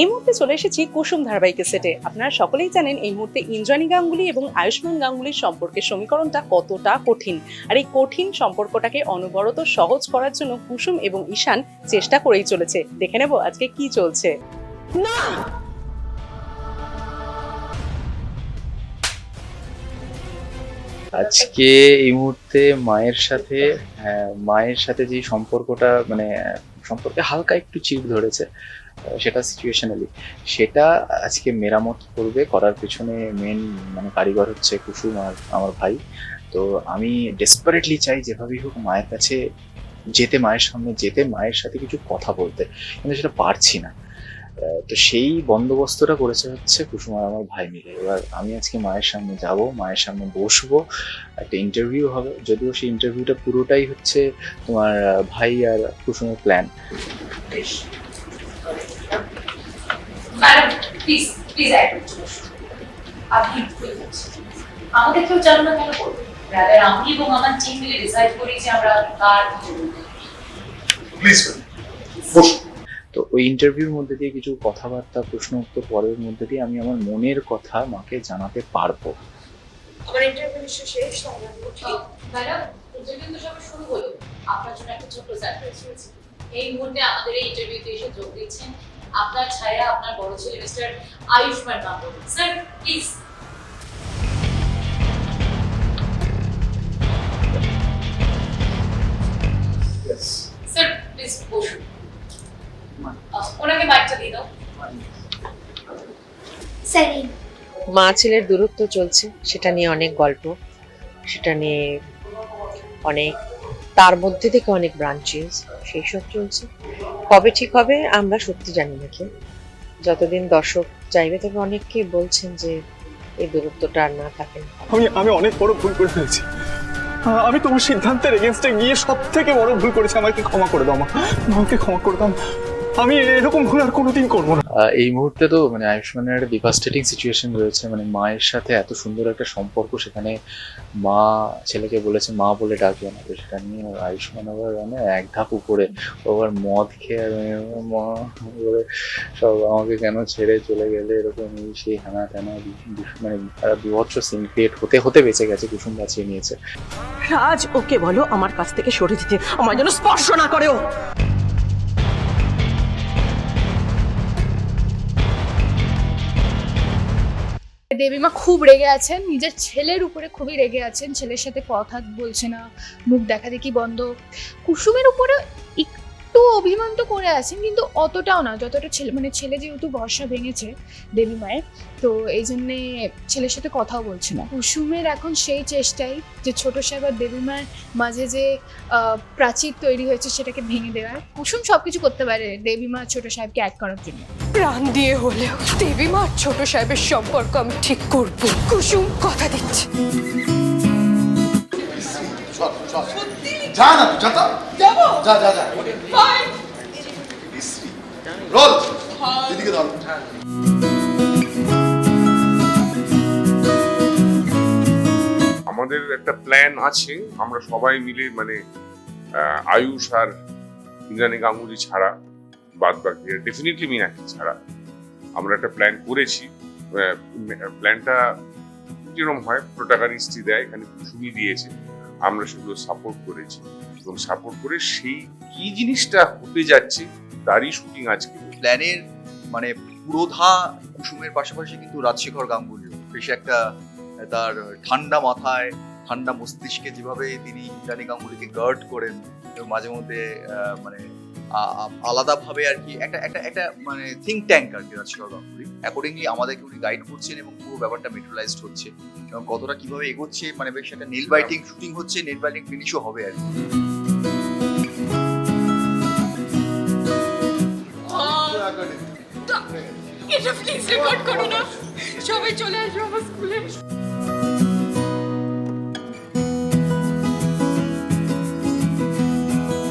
এই মুহূর্তে চলে এসেছি কুসুম ধারাবাহিকের সেটে আপনারা সকলেই জানেন এই মুহূর্তে ইন্দ্রাণী গাঙ্গুলি এবং আয়ুষ্মান গাঙ্গুলির সম্পর্কের সমীকরণটা কতটা কঠিন। আর এই কঠিন সম্পর্কটাকে অনবরত সহজ করার জন্য কুসুম এবং ঈশান চেষ্টা করেই চলেছে। দেখে নেব আজকে কি চলছে। না! আজকে এই মুহূর্তে মায়ের সাথে হ্যাঁ, মায়ের সাথে যে সম্পর্কটা মানে সম্পর্কে হালকা একটু চিপ ধরেছে সেটা সিচুয়েশনালি সেটা আজকে মেরামত করবে, করার পেছনে মেন মানে কারিগর হচ্ছে কুসুম আর আমার ভাই। তো আমি ডেসপারেটলি চাই যেভাবেই হোক মায়ের কাছে যেতে, মায়ের সামনে যেতে, মায়ের সাথে কিছু কথা বলতে। কিন্তু সেটা পারছি না। তো সেই বন্দোবস্তটা করেছে হচ্ছে কুসুম আর আমার ভাই মিলে। এবার আমি আজকে মায়ের সামনে যাব মায়ের সামনে বসবো একটা ইন্টারভিউ হবে। যদিও সেই ইন্টারভিউটা পুরোটাই হচ্ছে তোমার ভাই আর কুসুমের প্ল্যান আমাদের কেউ জানো না। কেন করবে রাদার আমি এবং আমার টিম মিলে ডিসাইড করি যে আমরা কার প্লিজ বসুন। তো ওই ইন্টারভিউর মধ্যে দিয়ে কিছু কথাবার্তা প্রশ্ন উত্তর পরের মধ্যে দিয়ে আমি আমার মনের কথা মাকে জানাতে পারব। আমার ইন্টারভিউ শেষ ম্যাডাম ইন্টারভিউ তো সবে শুরু হলো। আপনার জন্য একটা ছোট্ট সারপ্রাইজ রয়েছে। এই মুহূর্তে আমাদের এই ইন্টারভিউতে এসে যোগ দিচ্ছেন আপনার ছায়া আপনার বড় ছেলে mister Ayushmann Ganguly sir please মা ছেলের দূরত্ব চলছে সেটা নিয়ে অনেক গল্প সেটা নিয়ে অনেক তার মধ্যে থেকে অনেক ব্রাঞ্চেস সেই সব চলছে। কবে ঠিক হবে আমরা সত্যি জানি না কেউ। যতদিন দর্শক চাইবে তবে অনেককে বলছেন যে এই দূরত্বটা আর না থাকে আমি আমি অনেক বড় ভুল করে ফেলেছি। আমি তোমার সিদ্ধান্তের এগেনস্টে গিয়ে সব থেকে বড় ভুল করেছি আমাকে ক্ষমা করে দাও মা। আমাকে ক্ষমা করে দাও আমি এরকম ভুল আর কোনোদিন করব না। এই মুহূর্তে তো মানে আয়ুষ্মানের একটা ডিভাস্টেটিং সিচুয়েশন রয়েছে মানে মায়ের সাথে এত সুন্দর একটা সম্পর্ক সেখানে মা ছেলেকে বলেছে মা বলে ডাকবে না। তো সেটা নিয়ে আয়ুষ্মান আবার মানে এক ধাপ উপরে আবার মদ খেয়ে আর মা বলে সব আমাকে কেন ছেড়ে চলে গেলে? এরকম এই সেই হানা টানা মানে একটা বিভৎস সিন ক্রিয়েট হতে হতে বেঁচে গেছে কুসুম বাঁচিয়ে নিয়েছে। রাজ ওকে বলো আমার কাছ থেকে সরে যেতে আমার যেন স্পর্শ না করে ও। দেবীমা খুব রেগে আছেন। নিজের ছেলের উপরে খুবই রেগে আছেন। ছেলের সাথে কথা বলছে না, মুখ দেখা দেখি বন্ধ। কুসুমের উপরে একটু অভিমান তো করে আছেন, কিন্তু অতটাও না। যতটা ছেলে মানে ছেলে যেহেতু বর্ষা ভেঙেছে দেবী মায়ের, তো এই জন্যে ছেলের সাথে কথাও বলছে না। কুসুমের এখন সেই চেষ্টাই যে ছোট সাহেব আর দেবী মায়ের মাঝে যে প্রাচীর তৈরি হয়েছে সেটাকে ভেঙে দেওয়ার। কুসুম সবকিছু করতে পারে দেবী মা ছোট সাহেবকে এক করার জন্য। প্রাণ দিয়ে হলেও দেবী মা ছোট সাহেবের সম্পর্ক আমি ঠিক করব। কুসুম কথা দিচ্ছে। যা না যা তো যাব? যা যা যা। রোল। এদিকে ধর। আমাদের একটা প্ল্যান আছে। আমরা সবাই মিলে মানে আহ, আয়ুষ আর ইন্দ্রাণী গাঙ্গুলি ছাড়া বাদ বাকি ডেফিনেটলি মিনাক্ষী ছাড়া আমরা একটা প্ল্যান করেছি। প্ল্যানটা যেরকম হয়? প্রোটাগানিস্টই দেয় এখানে কুসুমি দিয়েছে। আমরা সেগুলো সাপোর্ট করেছি এবং সাপোর্ট করে সেই কি জিনিসটা হতে যাচ্ছে তারই শুটিং আজকে। প্ল্যানের মানে পুরোধা কুসুমের পাশাপাশি কিন্তু রাজশেখর গাঙ্গুলিও বেশ একটা তার ঠান্ডা মাথায়, ঠান্ডা মস্তিষ্কে যেভাবে তিনি ইন্দ্রাণী গাঙ্গুলিকে গার্ড করেন মাঝে মধ্যে মানে আলাদাভাবে আর কি একটা একটা একটা মানে থিঙ্ক ট্যাঙ্ক আর কি রাজশেখর গাঙ্গুলি অ্যাকর্ডিংলি আমাদেরকে উনি গাইড করছেন এবং পুরো ব্যাপারটা মেট্রোলাইজড হচ্ছে। এবং কতটা কীভাবে এগোচ্ছে মানে বেশ একটা নেল বাইটিং শুটিং হচ্ছে নেল বাইটিং ফিনিশও হবে আর কি। সবাই চলে আসবে আমার স্কুলে।